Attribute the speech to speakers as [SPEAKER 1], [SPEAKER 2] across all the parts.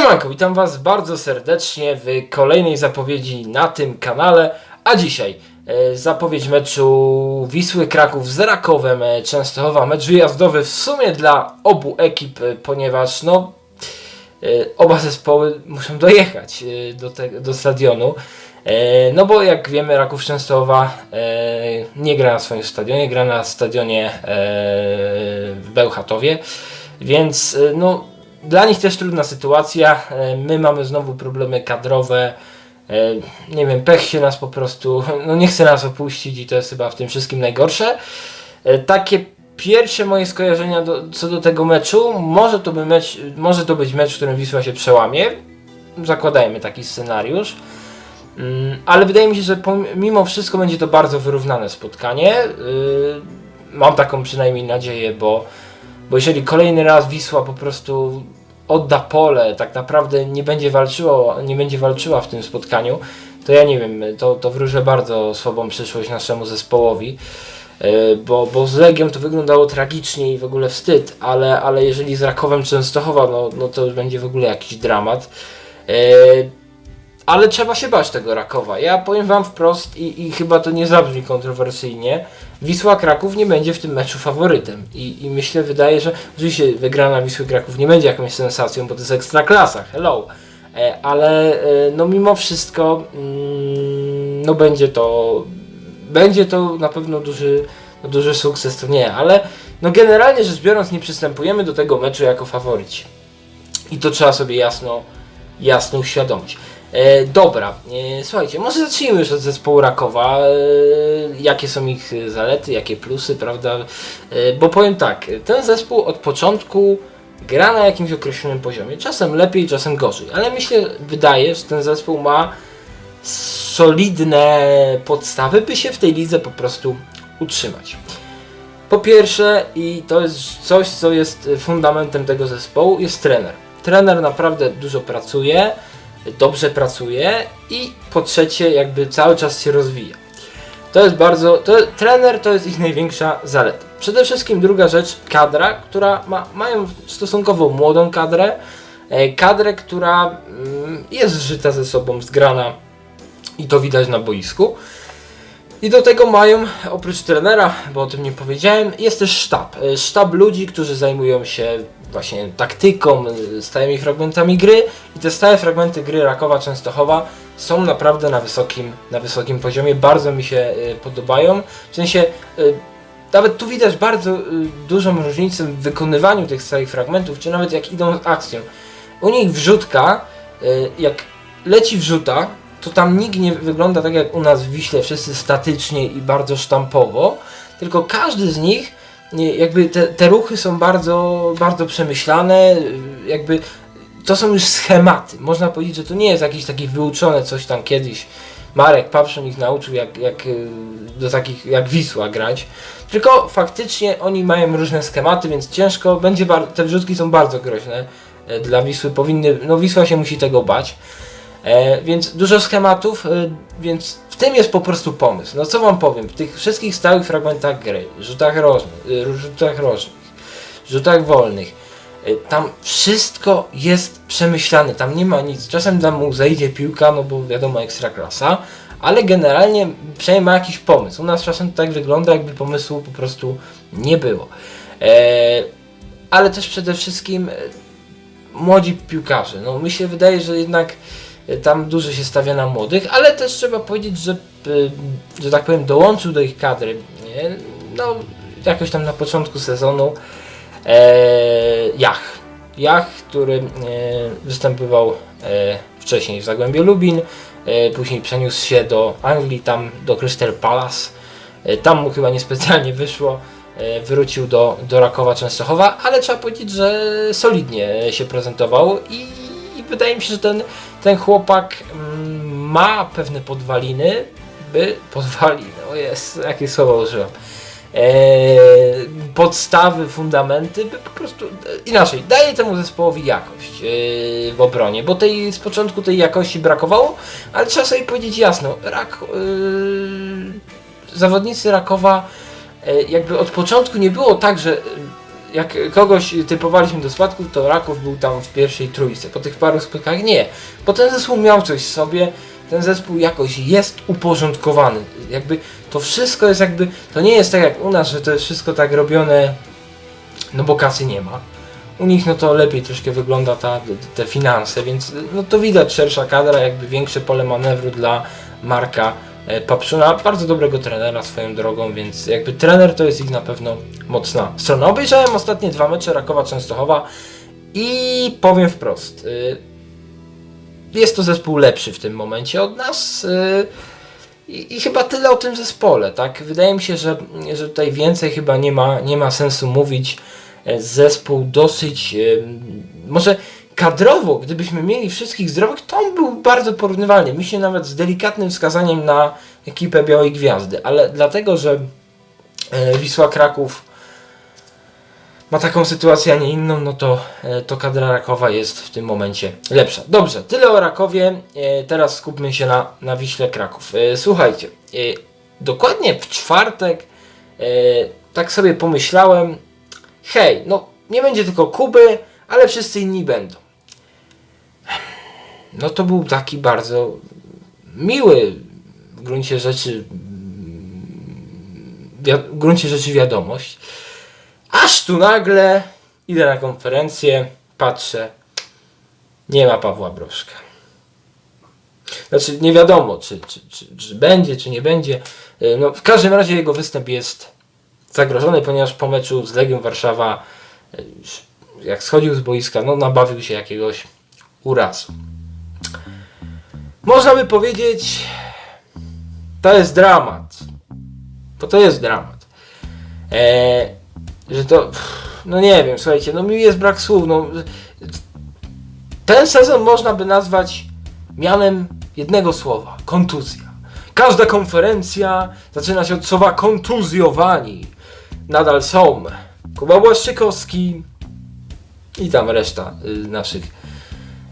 [SPEAKER 1] Siemanko, witam Was bardzo serdecznie w kolejnej zapowiedzi na tym kanale, a dzisiaj e, zapowiedź meczu Wisły Kraków z Rakowem e, Częstochowa, mecz wyjazdowy w sumie dla obu ekip, e, ponieważ no e, oba zespoły muszą dojechać e, do, te, do stadionu. E, No bo jak wiemy Raków Częstochowa e, nie gra na swoim stadionie, gra na stadionie e, w Bełchatowie, więc e, no dla nich też trudna sytuacja. E, My mamy znowu problemy kadrowe. E, Nie wiem, pech się nas po prostu, no nie chce nas opuścić i to jest chyba w tym wszystkim najgorsze. E, Takie pierwsze moje skojarzenia do, co do tego meczu, może to, by mecz, może to być mecz, w którym Wisła się przełamie. Zakładajmy taki scenariusz. Mm, Ale wydaje mi się, że mimo wszystko będzie to bardzo wyrównane spotkanie. Mam taką przynajmniej nadzieję, bo, bo jeżeli kolejny raz Wisła po prostu odda pole, tak naprawdę nie będzie walczyła, nie będzie walczyła w tym spotkaniu, to ja nie wiem, to, to wróżę bardzo słabą przyszłość naszemu zespołowi. Yy, Bo, bo z Legią to wyglądało tragicznie i w ogóle wstyd, ale, ale jeżeli z Rakowem Częstochowa, no, no to już będzie w ogóle jakiś dramat. Ale trzeba się bać tego Rakowa. Ja powiem wam wprost i, i chyba to nie zabrzmi kontrowersyjnie. Wisła Kraków nie będzie w tym meczu faworytem. I, i myślę, wydaje, że oczywiście wygrana Wisły Kraków nie będzie jakąś sensacją, bo to jest ekstra klasa, hello. E, ale e, no mimo wszystko mm, no będzie to będzie to na pewno duży, duży sukces, to nie, ale no generalnie rzecz biorąc nie przystępujemy do tego meczu jako faworyci. I to trzeba sobie jasno, jasno uświadomić. E, dobra, e, słuchajcie, może zacznijmy już od zespołu Rakowa. E, jakie są ich zalety, jakie plusy, prawda? E, bo powiem tak, ten zespół od początku gra na jakimś określonym poziomie. Czasem lepiej, czasem gorzej, ale mi się wydaje, że ten zespół ma solidne podstawy, by się w tej lidze po prostu utrzymać. Po pierwsze, i to jest coś, co jest fundamentem tego zespołu, jest trener. Trener naprawdę dużo pracuje, dobrze pracuje i po trzecie, jakby cały czas się rozwija. To jest bardzo. To, trener to jest ich największa zaleta. Przede wszystkim druga rzecz, kadra, która ma, mają stosunkowo młodą kadrę, e, kadrę, która mm, jest zżyta ze sobą, zgrana i to widać na boisku. I do tego mają, oprócz trenera, bo o tym nie powiedziałem, jest też sztab. E, Sztab ludzi, którzy zajmują się właśnie taktyką, e, stałymi fragmentami gry i te stałe fragmenty gry Rakowa Częstochowa są naprawdę na wysokim, na wysokim poziomie, bardzo mi się e, podobają. W sensie, e, nawet tu widać bardzo dużą różnicę w wykonywaniu tych stałych fragmentów, czy nawet jak idą z akcją. U nich wrzutka, jak leci wrzuta, to tam nikt nie wygląda tak jak u nas w Wiśle, wszyscy statycznie i bardzo sztampowo, tylko każdy z nich, nie, jakby te, te ruchy są bardzo, bardzo przemyślane, jakby to są już schematy. Można powiedzieć, że to nie jest jakieś takie wyuczone coś tam kiedyś. Marek Papszon ich nauczył jak, jak y, do takich jak Wisła grać. Tylko faktycznie oni mają różne schematy, więc ciężko będzie, te wrzutki są bardzo groźne e, dla Wisły. Powinny, no Wisła się musi tego bać. E, więc dużo schematów, e, więc w tym jest po prostu pomysł. No co wam powiem, w tych wszystkich stałych fragmentach gry, rzutach rożnych, e, rzutach rożnych, rzutach wolnych, tam wszystko jest przemyślane, tam nie ma nic. Czasem tam mu zejdzie piłka, no bo wiadomo, ekstra klasa, ale generalnie przynajmniej ma jakiś pomysł. U nas czasem tak wygląda, jakby pomysłu po prostu nie było. Ale też przede wszystkim e, młodzi piłkarze. No mi się wydaje, że jednak tam dużo się stawia na młodych, ale też trzeba powiedzieć, że, y, że tak powiem, dołączył do ich kadry. No, jakoś tam na początku sezonu e, Jach. Jach, który e, występował e, wcześniej w Zagłębiu Lubin, później przeniósł się do Anglii, tam do Crystal Palace. Tam mu chyba niespecjalnie wyszło. Wrócił do, do Rakowa Częstochowa, ale trzeba powiedzieć, że solidnie się prezentował i, i wydaje mi się, że ten, ten chłopak mm, ma pewne podwaliny, by podwaliny, o jest, jakie słowo użyłem, e, podstawy, fundamenty, by po prostu, e, inaczej, daje temu zespołowi jakość e, w obronie, bo tej, z początku tej jakości brakowało, ale trzeba sobie powiedzieć jasno, rak, e, zawodnicy Rakowa e, jakby od początku nie było tak, że jak kogoś typowaliśmy do spadków, to Raków był tam w pierwszej trójce. Po tych paru spotkaniach nie. Bo ten zespół miał coś w sobie, ten zespół jakoś jest uporządkowany. Jakby to wszystko jest jakby, to nie jest tak jak u nas, że to jest wszystko tak robione, no bo kasy nie ma. U nich no to lepiej troszkę wygląda ta, te finanse, więc no to widać szersza kadra, jakby większe pole manewru dla Marka Papszuna, bardzo dobrego trenera swoją drogą, więc jakby trener to jest ich na pewno mocna strona. Obejrzałem ostatnie dwa mecze Rakowa Częstochowa i powiem wprost, y, jest to zespół lepszy w tym momencie od nas. y, I, I chyba tyle o tym zespole, tak? Wydaje mi się, że, że tutaj więcej chyba nie ma, nie ma sensu mówić. E, Zespół dosyć, może kadrowo, gdybyśmy mieli wszystkich zdrowych, to on był bardzo porównywalny. Myślę nawet z delikatnym wskazaniem na ekipę Białej Gwiazdy, ale dlatego, że e, Wisła Kraków ma taką sytuację, a nie inną, no to, e, to kadra Rakowa jest w tym momencie lepsza. Dobrze, tyle o Rakowie, e, teraz skupmy się na, na Wiśle Kraków. Słuchajcie, dokładnie w czwartek tak sobie pomyślałem, hej, no nie będzie tylko Kuby, ale wszyscy inni będą. No to był taki bardzo miły w gruncie rzeczy w gruncie rzeczy wiadomość. Aż tu nagle idę na konferencję, patrzę, nie ma Pawła Broszka. Znaczy nie wiadomo, czy, czy, czy, czy będzie, czy nie będzie. E, No, w każdym razie jego występ jest zagrożony, ponieważ po meczu z Legią Warszawa, już jak schodził z boiska, no nabawił się jakiegoś urazu. Można by powiedzieć, to jest dramat. Bo to jest dramat. E, że to, no nie wiem, słuchajcie, no mi jest brak słów, no. Ten sezon można by nazwać mianem jednego słowa, kontuzja. Każda konferencja zaczyna się od słowa kontuzjowani. Nadal są Kuba Błaszczykowski i tam reszta y, naszych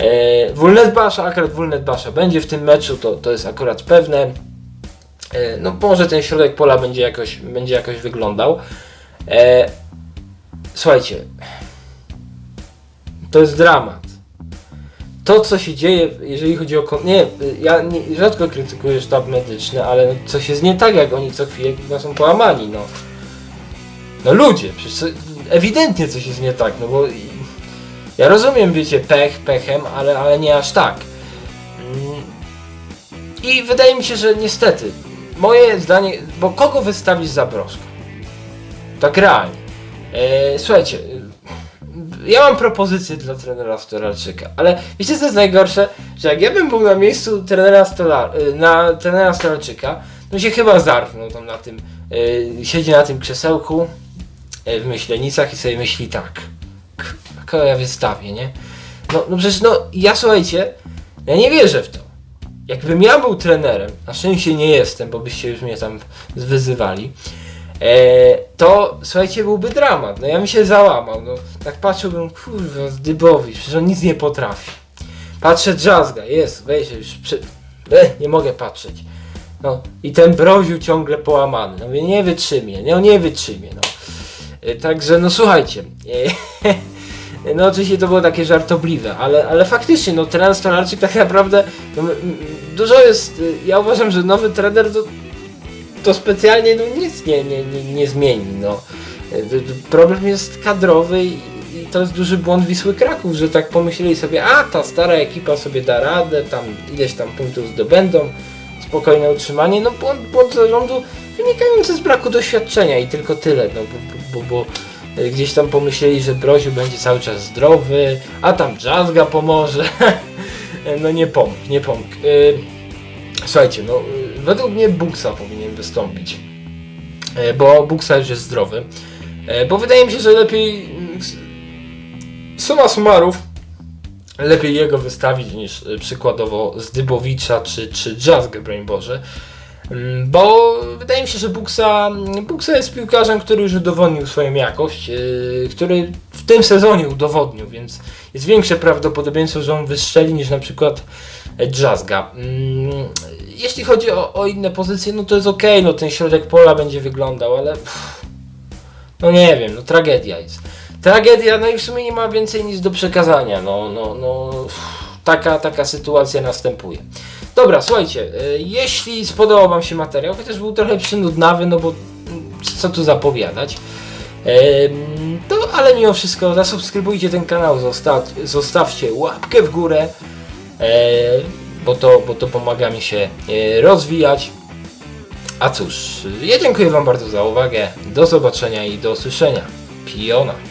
[SPEAKER 1] E, Wulnetbasza, akurat Wulnetbasza będzie w tym meczu, to, to jest akurat pewne. E, no może ten środek pola będzie jakoś, będzie jakoś wyglądał. E, słuchajcie, to jest dramat. To, co się dzieje, jeżeli chodzi o. Nie, ja nie, rzadko krytykuję sztab medyczny, ale coś jest nie tak, jak oni co chwilę no, są połamani. No, no ludzie, przecież ewidentnie coś jest nie tak, no bo ja rozumiem, wiecie, pech pechem, ale, ale nie aż tak. Mm. I wydaje mi się, że niestety, moje zdanie, bo kogo wystawić za broszkę? Tak realnie. E, słuchajcie, ja mam propozycję dla trenera Stolarczyka, ale wiecie co jest najgorsze? Że jak ja bym był na miejscu trenera, Stolar, e, na trenera Stolarczyka, to się chyba zarknął tam na tym, e, siedzi na tym krzesełku e, w myślenicach i sobie myśli tak, "K- ja wystawię, nie? No, no przecież no, ja słuchajcie, ja nie wierzę w to. Jakbym ja był trenerem, na szczęście nie jestem, bo byście już mnie tam wyzywali, e, to słuchajcie, byłby dramat. No ja bym się załamał. No, tak patrzyłbym, kurwa, Dybowicz, przecież on nic nie potrafi. Patrzę Drzazga, jest, weź już, przy... e, nie mogę patrzeć. No i ten broził ciągle połamany. No mówię, nie wytrzymie, no nie wytrzymie, no. E, Także no słuchajcie. e, No oczywiście to było takie żartobliwe, ale, ale faktycznie, no trener Stolarczyk tak naprawdę no, dużo jest, y, ja uważam, że nowy trener to, to specjalnie no, nic nie, nie, nie, nie zmieni, no. Y, y, Problem jest kadrowy i, to jest duży błąd Wisły Kraków, że tak pomyśleli sobie, a ta stara ekipa sobie da radę, tam ileś tam punktów zdobędą, spokojne utrzymanie, no błąd, błąd zarządu wynikający z braku doświadczenia i tylko tyle, no bo, bo, bo, gdzieś tam pomyśleli, że Broziu będzie cały czas zdrowy, a tam Jazzga pomoże. no nie pomógł, nie pomógł. Y, Słuchajcie, no według mnie Buksa powinien wystąpić, bo Buksa już jest zdrowy, bo wydaje mi się, że lepiej suma summarów lepiej jego wystawić niż przykładowo Zdybowicza czy, czy Jazzgę, broń Boże. Mm, Bo wydaje mi się, że Buksa, Buksa jest piłkarzem, który już udowodnił swoją jakość, yy, który w tym sezonie udowodnił, więc jest większe prawdopodobieństwo, że on wystrzeli niż na przykład Jazzga. Mm, Jeśli chodzi o, o inne pozycje, no to jest ok, no ten środek pola będzie wyglądał, ale pff, no nie wiem, no tragedia jest. tragedia, no i w sumie nie ma więcej nic do przekazania. No, no, no, taka, taka sytuacja następuje. Dobra, słuchajcie, e, jeśli spodobał Wam się materiał, chociaż był trochę przynudnawy, no bo co tu zapowiadać, em, to ale mimo wszystko zasubskrybujcie ten kanał, zosta zostawcie łapkę w górę, e, bo, to, bo to pomaga mi się e, rozwijać. A cóż, ja dziękuję Wam bardzo za uwagę, do zobaczenia i do usłyszenia. Piona.